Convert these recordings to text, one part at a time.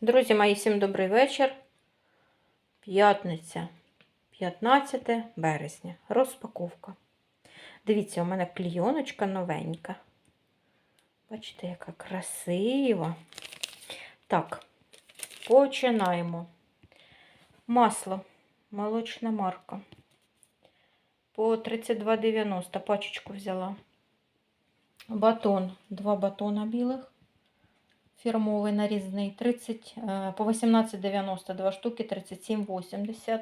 Друзі мої, всім добрий вечір. П'ятниця, 15 березня. Розпаковка. Дивіться, у мене клійоночка новенька. Бачите, яка красива. Так, починаємо. Масло, молочна марка. По 32,90 пачечку взяла. Батон, два батона білих фірмовий нарізний 30, е, по 18,90 2 штуки 37,80.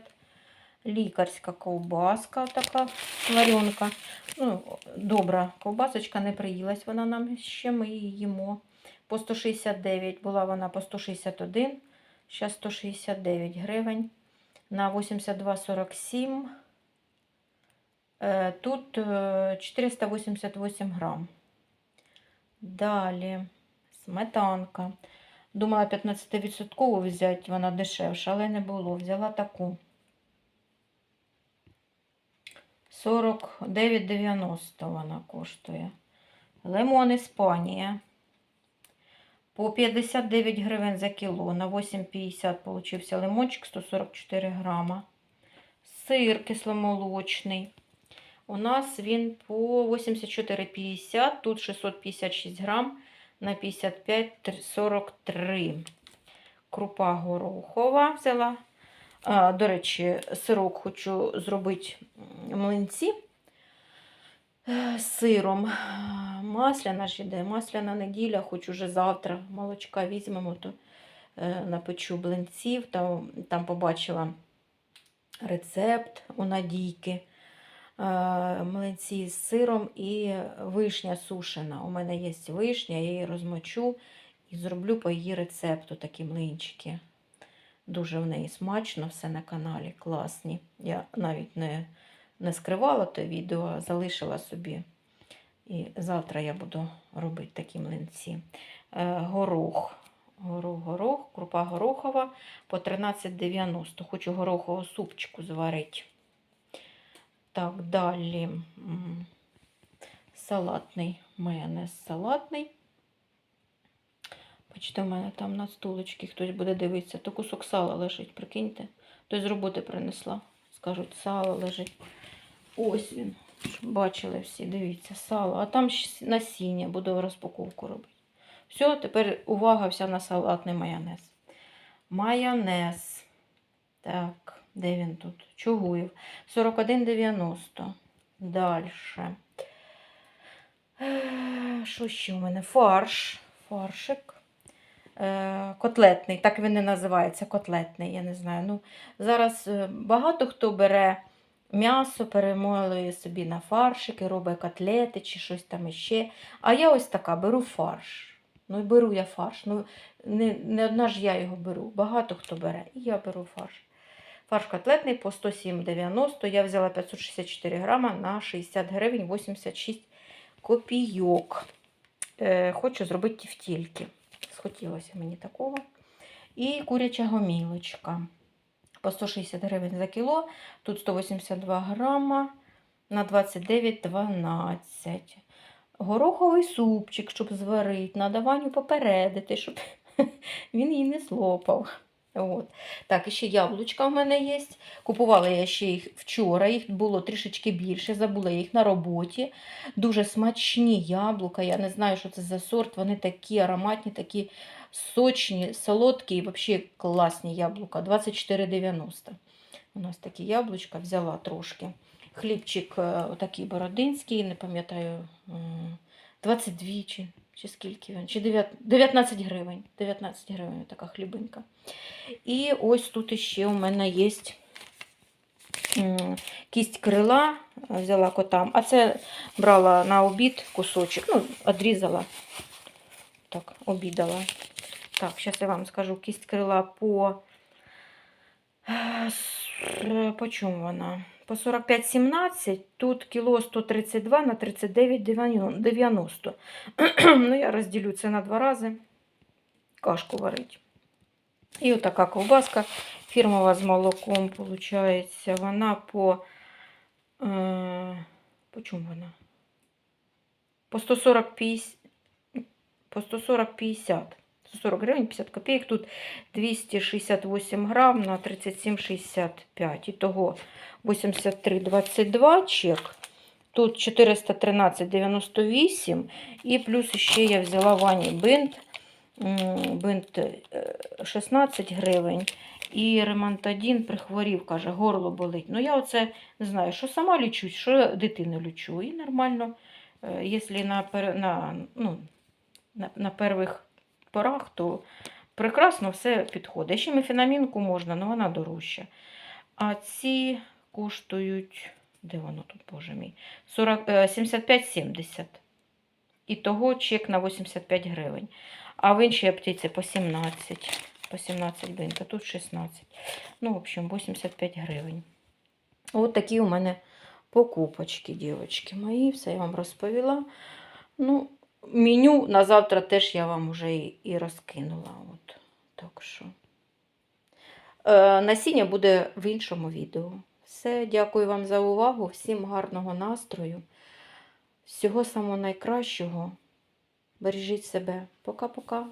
Лікарська ковбаска така варенка. Ну, добра ковбасочка, не приїлась вона нам ще, ми її їмо. По 169 була вона по 161, зараз 169 гривень. На 82,47. Е, Тут е, 488 грам. Далі сметанка. Думала 15% взяти, вона дешевша, але не було. Взяла таку. 49,90 вона коштує. Лимон Іспанія. По 59 гривень за кіло. На 8,50 получився лимончик 144 грама. Сир кисломолочний. У нас він по 84,50, тут 656 грам на 55,43. Крупа горохова взяла. До речі, сирок хочу зробити млинці е, з сиром. Масляна ж іде, масляна неділя, хоч уже завтра молочка візьмемо, то е, напечу блинців. Там, там побачила рецепт у Надійки. Е, Млинці з сиром і вишня сушена. У мене є вишня, я її розмочу і зроблю по її рецепту такі млинчики. Дуже в неї смачно, все на каналі, класні. Я навіть не, не скривала те відео, а залишила собі. І завтра я буду робити такі млинці. Е, горох. Горох, горох, крупа горохова по 13,90. Хочу горохового супчику зварити. Так, далі салатний майонез салатний. Бачите, у мене там на стулочці хтось буде дивитися, то кусок сала лежить, прикиньте. Хтось з роботи принесла. Скажуть, сало лежить. Ось він. Бачили всі, дивіться, сало. А там насіння, буду розпаковку робити. Все, тепер увага вся на салатний майонез. Майонез. Так, де він тут? Чугуєв. 41,90. Далі. Е, Що ще у мене? Фарш. Фаршик. Е, Котлетний, так він і називається котлетний, я не знаю. Ну, Зараз е, багато хто бере м'ясо, перемолює собі на фаршики, робить котлети чи щось там іще. А я ось така беру фарш. Ну, беру я фарш. Ну, не, не одна ж я його беру. Багато хто бере. І я беру фарш. Фарш котлетний по 107,90. Я взяла 564 грама на 60 гривень 86 копійок. Е, хочу зробити тівтільки. Схотілося мені такого. І куряча гомілочка. По 160 гривень за кіло. Тут 182 грама на 29,12. Гороховий супчик, щоб зварити. Надо Ваню попередити, щоб він її не злопав. От. Так, і ще яблучка в мене є. Купувала я ще їх вчора, їх було трішечки більше, забула їх на роботі. Дуже смачні яблука. Я не знаю, що це за сорт. Вони такі ароматні, такі сочні, солодкі і взагалі класні яблука. 24,90. У нас такі яблучка взяла трошки. Хлібчик е, отакий бородинський, не пам'ятаю, 22 чи, чи скільки він, чи 9 19 гривень. 19 гривень така хлібинка. І ось тут іще у мене є кість крила, взяла котам, а це брала на обід кусочок, ну, відрізала, так, обідала. Так, зараз я вам скажу, кість крила по, е, по чому вона? По 45,17, тут кіло 132 на 39,90. ну, я розділю це на два рази, кашку варить. І отака ковбаска фірмова з молоком, виходить, вона по, е, по чому вона? По 140 по 140 50. 140 гривень 50 копійок. Тут 268 грам на 37,65. Ітого 83,22 чек. Тут 413,98. І плюс ще я взяла Вані бинт. Бинт е, 16 гривень. І ремонтадін прихворів, каже, горло болить. Ну, я оце не знаю, що сама лічу, що дитину лічу. І нормально, е, якщо на, на, ну, на, на перших порах, то прекрасно все підходить. Ще мефінамінку можна, але вона дорожча. А ці коштують, де воно тут, боже мій, 40, е, 75,70. І того чек на 85 гривень. А в іншій аптеці по 17. По 17 бинт, а тут 16. Ну, в общем, 85 гривень. От такі у мене покупочки, дівчатки мої. Все я вам розповіла. Ну, меню на завтра теж я вам вже і, розкинула. От. Так що. Е, насіння буде в іншому відео. Все, дякую вам за увагу. Всім гарного настрою. Всього самого найкращого. Бережіть себе. Пока-пока.